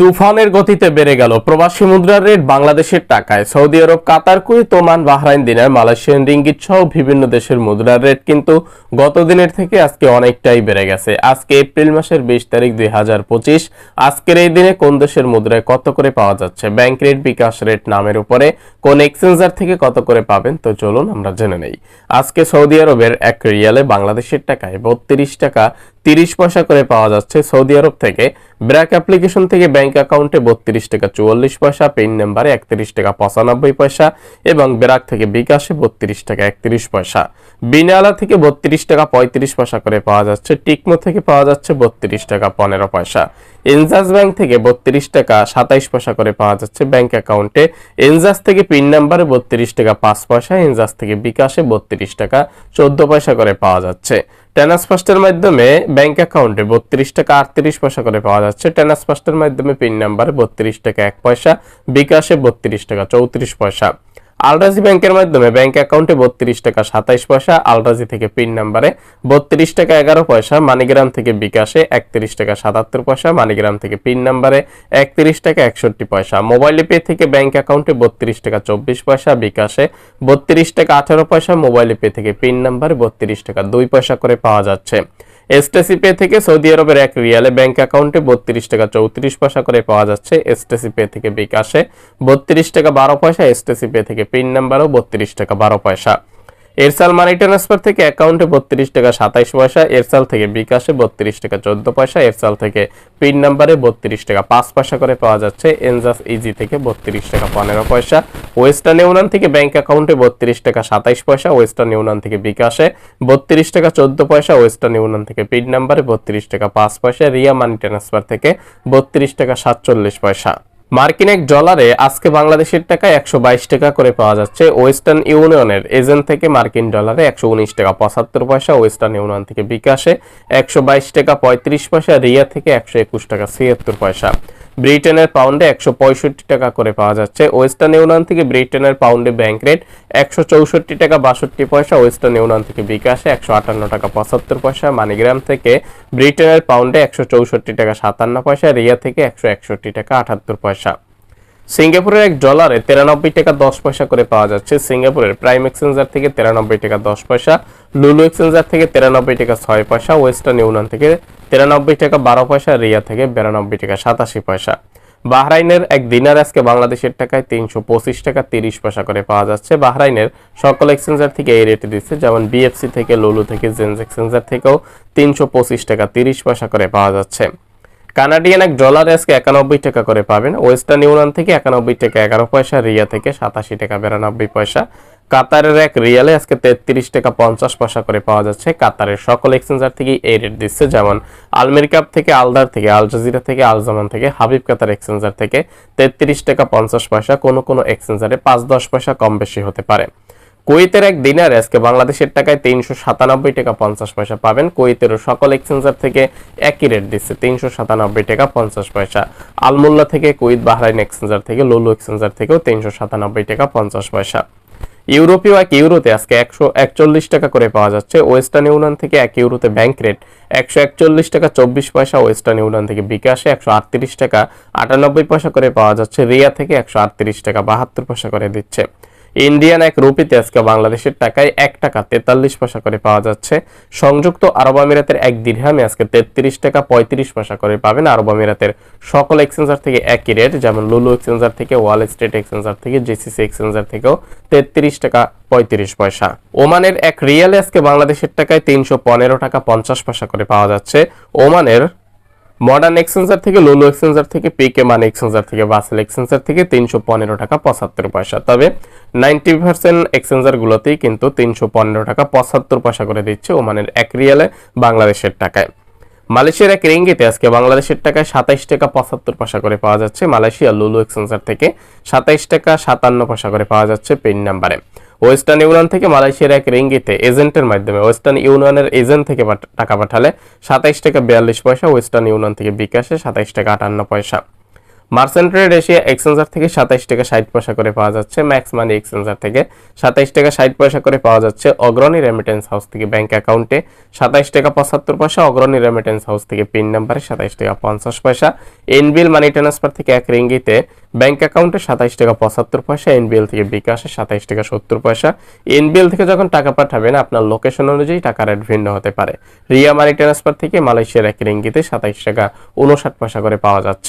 তুফানের গতিতে বেড়ে গেল। প্রবাসী মুদ্রার রেট বাংলাদেশের টাকায়। Saudi Arab, Qatar, Kuwait, Oman, Bahrain, dinar, Malaysian, ringgit সহ বিভিন্ন দেশের মুদ্রার রেট কিন্তু গত দিনের থেকে আজকে অনেকটাই বেড়ে গেছে। আজকে এপ্রিল মাসের বিশ তারিখ দুই হাজার পঁচিশ। আজকের এই দিনে কোন দেশের মুদ্রায় কত করে পাওয়া যাচ্ছে? ব্যাংক রেট, বিকাশ রেট নামের উপরে কোন এক্সচেঞ্জার থেকে কত করে পাবেন? তো চলুন আমরা জেনে নেই। আজকে সৌদি আরবের এক রিয়ালে বাংলাদেশের টাকায় বত্রিশ টাকা তিরিশ পয়সা করে পাওয়া যাচ্ছে সৌদি আরব থেকে। ব্র্যাক অ্যাপ্লিকেশন থেকে ব্যাংক অ্যাকাউন্টে বত্রিশ টাকা চুয়াল্লিশ পয়সা, পিন নাম্বারে একত্রিশ টাকা পঁচানব্বই পয়সা এবং ব্র্যাক থেকে বিকাশে বত্রিশ টাকা একত্রিশ পয়সা। বিনালা থেকে বত্রিশ টাকা পঁয়ত্রিশ পয়সা করে পাওয়া যাচ্ছে, টিকমো থেকে পাওয়া যাচ্ছে বত্রিশ টাকা পনেরো পয়সা। এনজাস ব্যাংক থেকে বত্রিশ টাকা সাতাইশ পয়সা করে পাওয়া যাচ্ছে ব্যাংক অ্যাকাউন্টে। এনজাস থেকে পিন নাম্বারে বত্রিশ টাকা পাঁচ পয়সা এনজাস থেকে বিকাশে বত্রিশ টাকা চোদ্দ পয়সা করে পাওয়া যাচ্ছে। ট্রান্সফার্স্টের মাধ্যমে ব্যাংক অ্যাকাউন্টে বত্রিশ টাকা আটত্রিশ পয়সা করে পাওয়া যাচ্ছে। ট্রান্সফার্স্টের মাধ্যমে পিন নাম্বারে বত্রিশ টাকা এক পয়সা, বিকাশে বত্রিশ টাকা চৌত্রিশ পয়সা। আলরাজি ব্যাংকের মাধ্যমে ব্যাংক অ্যাকাউন্টে বত্রিশ টাকা সাতাইশ পয়সা, আলরাজি থেকে পিন নাম্বারে বত্রিশ টাকা এগারো পয়সা, মানিগ্রাম থেকে বিকাশে একত্রিশ টাকা সাতাত্তর পয়সা, মানিগ্রাম থেকে পিন নাম্বারে একত্রিশ টাকা একষট্টি পয়সা। মোবাইল পে থেকে ব্যাংক অ্যাকাউন্টে বত্রিশ টাকা চব্বিশ পয়সা, বিকাশে বত্রিশ টাকা আঠারো পয়সা, মোবাইল পে থেকে পিন নাম্বারে বত্রিশ টাকা দুই পয়সা করে পাওয়া যাচ্ছে। এসটিসি পে থেকে সৌদি আরবের এক রিয়ালে ব্যাংক অ্যাকাউন্টে বত্রিশ টাকা চৌত্রিশ পয়সা করে পাওয়া যাচ্ছে। এসটেসি পে থেকে বিকাশে বত্রিশ টাকা বারো পয়সা এসটেসি পে থেকে পিন নাম্বারও বত্রিশ টাকা বারো পয়সা। এরসাল মানি ট্রান্সফার থেকে অ্যাকাউন্টে বত্রিশ টাকা সাতাইশ পয়সা, এরসাল থেকে বিকাশে বত্রিশ টাকা চোদ্দ পয়সা, এরসাল থেকে পিন নাম্বারে বত্রিশ টাকা পাঁচ পয়সা করে পাওয়া যাচ্ছে। এনজাস ইজি থেকে বত্রিশ টাকা পনেরো পয়সা। ওয়েস্টার্ন ইউনিয়ন থেকে ব্যাংক অ্যাকাউন্টে বত্রিশ টাকা সাতাইশ পয়সা, ওয়েস্টার্ন ইউনিয়ন থেকে বিকাশে বত্রিশ টাকা চোদ্দ পয়সা, ওয়েস্টার্ন ইউনিয়ন থেকে পিন নাম্বারে বত্রিশ টাকা পাঁচ পয়সা, রিয়া মানি ট্রান্সফার থেকে বত্রিশ টাকা সাতচল্লিশ পয়সা। মার্কিন এক ডলারে আজকে বাংলাদেশের টাকা একশো বাইশ টাকা করে পাওয়া যাচ্ছে ওয়েস্টার্ন ইউনিয়নের। এজেন্ট থেকে মার্কিন ডলারে একশো উনিশ টাকা, পঁচাত্তর পয়সা ওয়েস্টার্ন ইউনিয়ন থেকে বিকাশে একশো বাইশ টাকা, পঁয়ত্রিশ পয়সা, রিয়া থেকে একশো একুশ টাকা, ছিয়াত্তর পয়সা। ব্রিটেনের পাউন্ডে একশো পঁয়ষট্টি টাকা করে পাওয়া যাচ্ছে। ওয়েস্টার্ন ইউনিয়ন থেকে ব্রিটেনের পাউন্ডে ব্যাংক রেট একশো চৌষট্টি টাকা বাষট্টি পয়সা, ওয়েস্টার্ন ইউনিয়ন থেকে বিকাশে একশো আটান্ন টাকা পঁচাত্তর পয়সা, মানিগ্রাম থেকে ব্রিটেনের পাউন্ডে একশো চৌষট্টি টাকা সাতান্ন পয়সা, রিয়া থেকে একশো একষট্টি টাকা আটাত্তর পয়সা। সিঙ্গাপুরের এক ডলারে তিরানব্বই টাকা দশ পয়সা করে পাওয়া যাচ্ছে। সিঙ্গাপুরের প্রাইম এক্সচেঞ্জার থেকে তিরানব্বই টাকা দশ পয়সা, লুলু এক্সচেঞ্জার থেকে তিরানব্বই টাকা ছয় পয়সা, ওয়েস্টার্ন ইউনিয়ন থেকে তিরানব্বই টাকা বারো পয়সা রিয়া থেকে বিরানব্বই টাকা সাতাশি পয়সা। বাহরাইনের এক দিনার আজকে বাংলাদেশের টাকায় তিনশো পঁচিশ টাকা তিরিশ পয়সা করে পাওয়া যাচ্ছে। বাহরাইনের সকল এক্সচেঞ্জার থেকে এই রেটে দিচ্ছে, যেমন বিএফসি থেকে, লুলু থেকে জেন্স এক্সচেঞ্জার থেকেও তিনশো পঁচিশ টাকা তিরিশ পয়সা করে পাওয়া যাচ্ছে। কানাডিয়ান এক ডলার আজকে একানব্বই টাকা করে পাবেন। ওয়েস্টার্ন ইউনিয়ন থেকে একানব্বই টাকা এগারো পয়সা, রিয়া থেকে সাতাশি টাকা বিরানব্বই পয়সা। কাতারের এক রিয়ালে আজকে তেত্রিশ টাকা পঞ্চাশ পয়সা করে পাওয়া যাচ্ছে। কাতারের সকল এক্সচেঞ্জার থেকেই এই রেট দিচ্ছে। যেমন আলমির কাপ থেকে আলদার থেকে, আল জাজিরা থেকে, আল জামান থেকে, হাবিব কাতার এক্সচেঞ্জার থেকে তেত্রিশ টাকা পঞ্চাশ পয়সা কোনো কোনো এক্সচেঞ্জারে পাঁচ দশ পয়সা কম বেশি হতে পারে। কুয়েতের এক দিনার আজকে বাংলাদেশের টাকায় তিনশো সাতানব্বই টাকা পঞ্চাশ পয়সা পাবেন। কুয়েতেরও সকল এক্সচেঞ্জার থেকে একই রেট দিচ্ছে, তিনশো সাতানব্বই টাকা পঞ্চাশ পয়সা। আলমুল্লা থেকে, কুয়েত বাহরাইন এক্সচেঞ্জার থেকে, লুলু এক্সচেঞ্জার থেকেও তিনশো সাতানব্বই টাকা পঞ্চাশ পয়সা। ইউরোপীয় এক ইউরোতে আজকে একশো একচল্লিশ টাকা করে পাওয়া যাচ্ছে। ওয়েস্টার্ন ইউনিয়ন থেকে এক ইউরোতে ব্যাংক রেট একশো একচল্লিশ টাকা চব্বিশ পয়সা, ওয়েস্টার্ন ইউনিয়ন থেকে বিকাশে একশো আটত্রিশ টাকা আটানব্বই পয়সা করে পাওয়া যাচ্ছে। রিয়া থেকে একশো আটত্রিশ টাকা বাহাত্তর পয়সা করে দিচ্ছে। ইন্ডিয়ান এক রুপিতে আজকে বাংলাদেশের টাকায় এক টাকা তেতাল্লিশ পয়সা করে পাওয়া যাচ্ছে। সংযুক্ত আরব আমিরাতের এক দিরহামে আজকে তেত্রিশ টাকা পঁয়ত্রিশ পয়সা করে পাবেন আরব আমিরাতের সকল এক্সচেঞ্জার থেকে একই রেট, যেমন লুলু এক্সচেঞ্জার থেকে, ওয়াল স্ট্রিট এক্সচেঞ্জার থেকে, জেসিসি এক্সচেঞ্জার থেকেও তেত্রিশ টাকা পঁয়ত্রিশ পয়সা। ওমানের এক রিয়ালে আজকে বাংলাদেশের টাকায় তিনশো পনেরো টাকা পঞ্চাশ পয়সা করে পাওয়া যাচ্ছে। ওমানের মডার্ন এক্সচেঞ্জার থেকে লুলু এক্সচেঞ্জার থেকে পিকে মানি এক্সচেঞ্জার থেকে বাসেল এক্সচেঞ্জার থেকে তিনশো পনেরো টাকা পঁচাত্তর পয়সা। তবে নাইনটি পার্সেন্ট এক্সচেঞ্জার গুলোতেই কিন্তু তিনশো পনেরো টাকা পঁচাত্তর পয়সা করে দিচ্ছে ওমানের এক রিয়ালে বাংলাদেশের টাকায়। মালয়েশিয়ার এক রিঙ্গিতে আজকে বাংলাদেশের টাকায় সাতাইশ টাকা পঁচাত্তর পয়সা করে পাওয়া যাচ্ছে। মালয়েশিয়া লুলু এক্সচেঞ্জার থেকে সাতাইশ টাকা সাতান্ন পয়সা করে পাওয়া যাচ্ছে পিন নাম্বারে। ওয়েস্টার্ন ইউনিয়ন থেকে মালয়েশিয়ার এক রেঙ্গিতে এজেন্টের মাধ্যমে ওয়েস্টার্ন ইউনিয়নের এজেন্ট থেকে টাকা পাঠালে সাতাইশ টাকা বিয়াল্লিশ পয়সা ওয়েস্টার্ন ইউনিয়ন থেকে বিকাশে সাতাইশ টাকা আটান্ন পয়সা। মার্চেন্ট ট্রেড এশিয়া এক্সচেঞ্জার থেকে সাতাইশ টাকা ষাট পয়সা করে পাওয়া যাচ্ছে। ম্যাক্স মানি এক্সচেঞ্জার থেকে সাতাইশ টাকা ষাট পয়সা করে পাওয়া যাচ্ছে। অগ্রণী রেমিটেন্স হাউস থেকে ব্যাংক অ্যাকাউন্টে সাতাইশ টাকা পঁচাত্তর পয়সা। অগ্রণী রেমিটেন্স হাউস থেকে পিন নাম্বারে সাতাইশ টাকা পঞ্চাশ পয়সা। এনবিএল মানি ট্রান্সফার থেকে এক রিঙ্গিতে ব্যাংক অ্যাকাউন্টে সাতাইশ টাকা পঁচাত্তর পয়সা। এনবিএল থেকে বিকাশে সাতাইশ টাকা সত্তর পয়সা। এনবিএল থেকে যখন টাকা পাঠাবেন, আপনার লোকেশন অনুযায়ী টাকা রেট ভিন্ন হতে পারে। রিয়া মানি ট্রান্সফার থেকে মালয়েশিয়ার এক রিঙ্গিতে সাতাইশ টাকা উনষাট পয়সা করে পাওয়া যাচ্ছে।